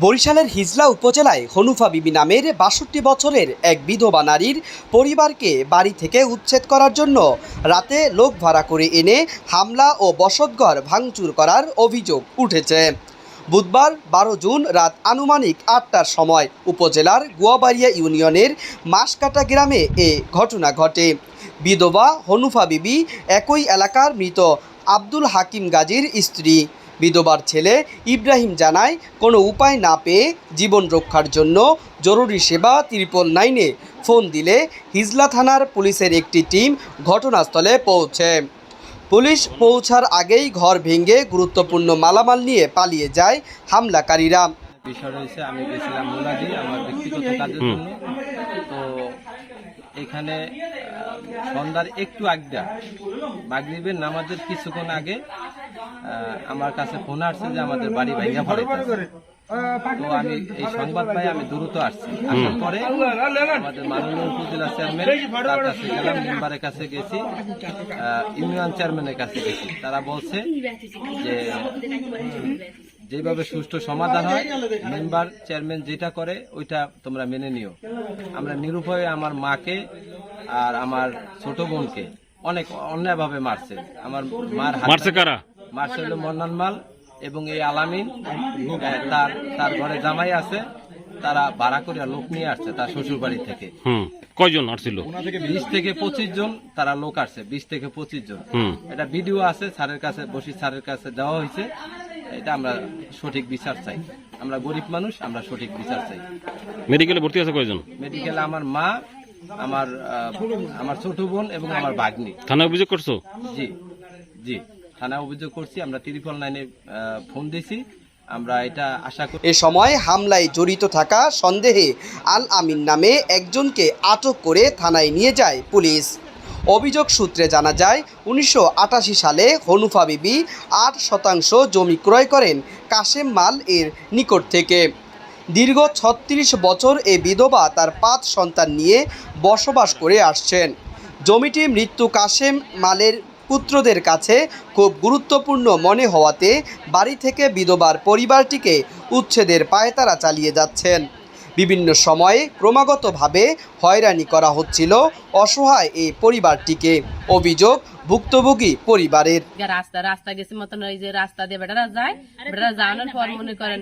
বরিশালের হিজলা উপজেলায় হনুফা বিবি নামের বাষট্টি বছরের এক বিধবা নারীর পরিবারকে বাড়ি থেকে উচ্ছেদ করার জন্য রাতে লোক ভাড়া করে এনে হামলা ও বসতঘর ভাঙচুর করার অভিযোগ উঠেছে। বুধবার বারো জুন রাত আনুমানিক আটটার সময় উপজেলার গুয়াবাড়িয়া ইউনিয়নের মাসকাটা গ্রামে এ ঘটনা ঘটে। বিধবা হনুফা বিবি একই এলাকার মৃত আব্দুল হাকিম গাজীর স্ত্রী। বিধবার ছেলে ইব্রাহিম জানায় কোনো উপায় না পেয়ে জীবন রক্ষার জন্য জরুরি সেবা ত্রিপল নাইনে ফোন দিলে হিজলা থানার পুলিশের একটি টিম ঘটনাস্থলে পৌঁছে। পুলিশ পৌঁছার আগেই ঘর ভেঙে গুরুত্বপূর্ণ মালামাল নিয়ে পালিয়ে যায় হামলাকারীরা। বিষয় রয়েছে আমি গেছিলাম মোলাদি আমার ব্যক্তিগত কাজের জন্য। তো এখানে সন্ধ্যার একটু আগদা মাগরিবের নামাজের কিছুক্ষণ আগে আমার কাছে ফোন আসছে যে আমাদের বাড়ি ভাইয়া ফেলাইতেছে তো আমি এই সংবাদ পাই আমি দ্রুত আসছি। আসার পরে আমাদের মাননীয় উপজেলা চেয়ারম্যান তার কাছে গেলাম মেম্বারের কাছে গেছি। ইউনিয়ন চেয়ারম্যানের কাছে গেছি। তারা বলছে যে যেভাবে সুষ্ঠু সমাধান হয় মেম্বার চেয়ারম্যান যেটা করে ওইটা তোমরা মেনে নিও। আমরা নিরুপায়ে আমার মাকে আর আমার ছোট বোনকে অনেক অন্যায়ভাবে মারছে। আমার মার হাত- মারছে কারা? মারছে হলো মন্নান মাল এবং এই আলামিন তার তার ঘরে জামাই আছে তারা ভাড়া করে লোক নিয়ে আসছে তার শ্বশুর বাড়ি থেকে। হুম কয়জন আসছিল? বিশ থেকে পঁচিশ জন তারা লোক আসছে বিশ থেকে পঁচিশ জন। হুম। এটা ভিডিও আছে স্যারের কাছে বসি স্যারের কাছে দেওয়া হয়েছে। এটা আমরা সঠিক বিচার চাই। আমরা গরিব মানুষ আমরা সঠিক বিচার চাই। মেডিকেলে ভর্তি আছে কয়জন? মেডিকেলে আমার মা আমার আমার ছোট বোন এবং আমার বাগ্নি থানায় অভিযোগ করছ? জি জি। থানায় অভিযোগ করছি, আমরা ত্রিপল নাইনে ফোন দিয়েছি। আমরা এটা আশা করি এ সময় হামলায় জড়িত থাকা সন্দেহে আল আমিন নামে একজনকে আটক করে থানায় নিয়ে যায় পুলিশ। অভিযোগ সূত্রে জানা যায়, উনিশশো আটাশি সালে হনুফা বিবি আট শতাংশ জমি ক্রয় করেন কাশেম মাল এর নিকট থেকে। দীর্ঘ ছত্রিশ বছর এ বিধবা তার পাঁচ সন্তান নিয়ে বসবাস করে আসছেন। জমিটি মৃত্যু কাশেম মালের পুত্রদের কাছে খুব গুরুত্বপূর্ণ মনে হওয়াতে বাড়ি থেকে বিধবার পরিবারটিকে উচ্ছেদের পায়তারা চালিয়ে যাচ্ছেন। বিভিন্ন সময়ে ক্রমাগতভাবে হয়রানি করা হচ্ছিল অসহায় এই পরিবারটিকে। অভিযোগ ভুক্তভোগী পরিবারের। রাস্তা রাস্তা গেছে মতন ওই যে রাস্তা দিয়ে বেটারা যায়। বেটারা যাওয়ানোর পর মনে করেন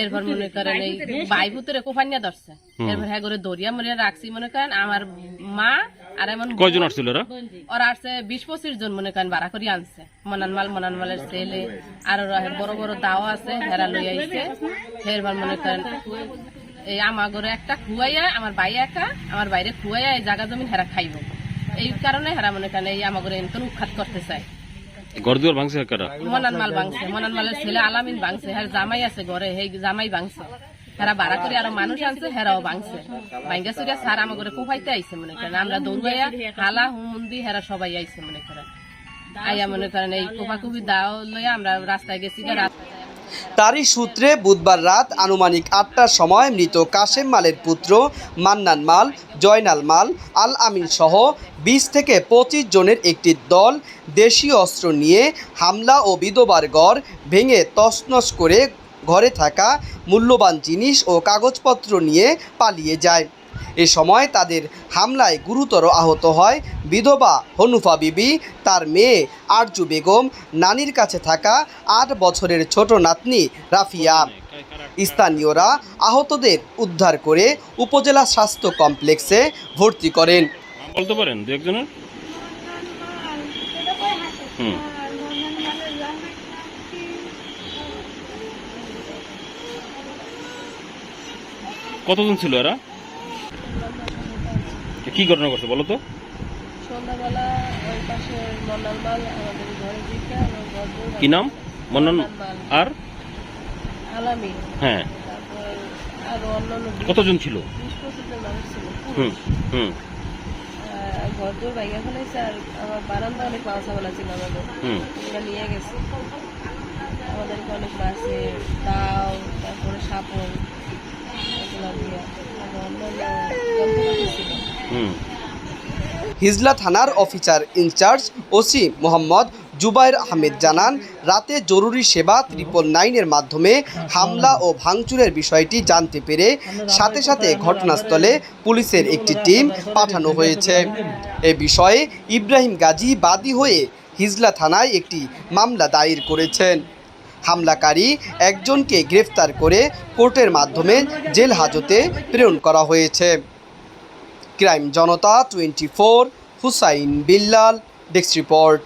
এরপর মনে করেন এই বাই কোফানিয়া ধরছে। এরপর হ্যাঁ করে দরিয়া মরিয়া রাখছি মনে করেন আমার মা আর এমন কয়জন আসছিল এরা? ওরা আসছে বিশ পঁচিশ জন মনে করেন ভাড়া করে আনছে। মনানমাল মনানমালের ছেলে আর ওরা বড় বড় দাও আছে হেরা লই আইছে। এরপর মনে করেন এই আমার ঘরে একটা খুয়াইয়া আমার ভাই একা আমার বাইরে খুয়াইয়া এই জায়গা জমিন হেরা খাইব। এই কারণে হেরা মনে করেন এই আমার ঘরে এমন উৎখাত করতে চায়। ঘর দুয়ার ভাঙছে কারা মনান মাল ভাঙছে মনান মালের ছেলে আলামিন ভাঙছে হ্যাঁ জামাই আছে ঘরে সেই জামাই ভাঙছে। হেরা ভাড়া করে আরও মানুষ আনছে, হেরাও ভাঙছে। ভাঙ্গা চুরিয়া স্যার আমার ঘরে কোপাইতে আইছে, মনে করেন। আমরা দৌড়াইয়া হালা, হুমুন্দি, হেরা সবাই আইছে, মনে করেন। আইয়া মনে করেন, এই কোপাকুপি দাও লইয়া আমরা রাস্তায় গেছি তারই সূত্রে বুধবার রাত আনুমানিক আটটার সময় মৃত কাশেম মালের পুত্র মান্নান মাল, জয়নাল মাল, আল আমিন সহ বিশ থেকে পঁচিশ জনের একটি দল দেশীয় অস্ত্র নিয়ে হামলা ও বিধবার গড় ভেঙে তছনছ করে ঘরে থাকা মূল্যবান জিনিস ও কাগজপত্র নিয়ে পালিয়ে যায়। এ সময় তাদের হামলায় গুরুতর আহত হয় বিধবা হনুফা বিবি তার মেয়ে আরজু বেগম নানির কাছে থাকা আট বছরের ছোট নাতনি রাফিয়া। স্থানীয়রা আহতদের উদ্ধার করে উপজেলা স্বাস্থ্য কমপ্লেক্সে ভর্তি করেন। বলতে পারেন দু একজনের? হুম। কতজন ছিল এরা? কি ঘটনা করছে বলো তো? সন্ধ্যাবেলা ওই পাশে মন্নাল মাল আমাদের ঘরে দিকে কি নাম? মন্নন আর? হ্যাঁ। আরও অন্যান্য কতজন ছিল? বিশ পঁচিশ জন মানুষ ছিল হুম হুম। আর ঘর দৌড় ভাইয়া ফেলাইছে আর আমার বারান্দা অনেক ছিল আমাদের নিয়ে গেছে। আমাদেরকে অনেক মাছে দাও তারপরে সাপন এগুলো দিয়ে আর অন্যান্য যন্ত্রপাতি ছিল হুম হিজলা থানার officer in charge OC Mohammad Jubair Ahmed জানান, রাতে জরুরি সেবা ত্রিপল নাইনের মাধ্যমে হামলা ও ভাঙচুরের বিষয়টি জানতে পেরে সাথে সাথে ঘটনাস্থলে পুলিশের একটি টিম পাঠানো হয়েছে। এ বিষয়ে ইব্রাহিম গাজী বাদী হয়ে হিজলা থানায় একটি মামলা দায়ের করেছেন। হামলাকারী একজনকে গ্রেফতার করে কোর্টের মাধ্যমে জেল হাজতে প্রেরণ করা হয়েছে। Crime Janata twenty four, Hussain Billal, desk report.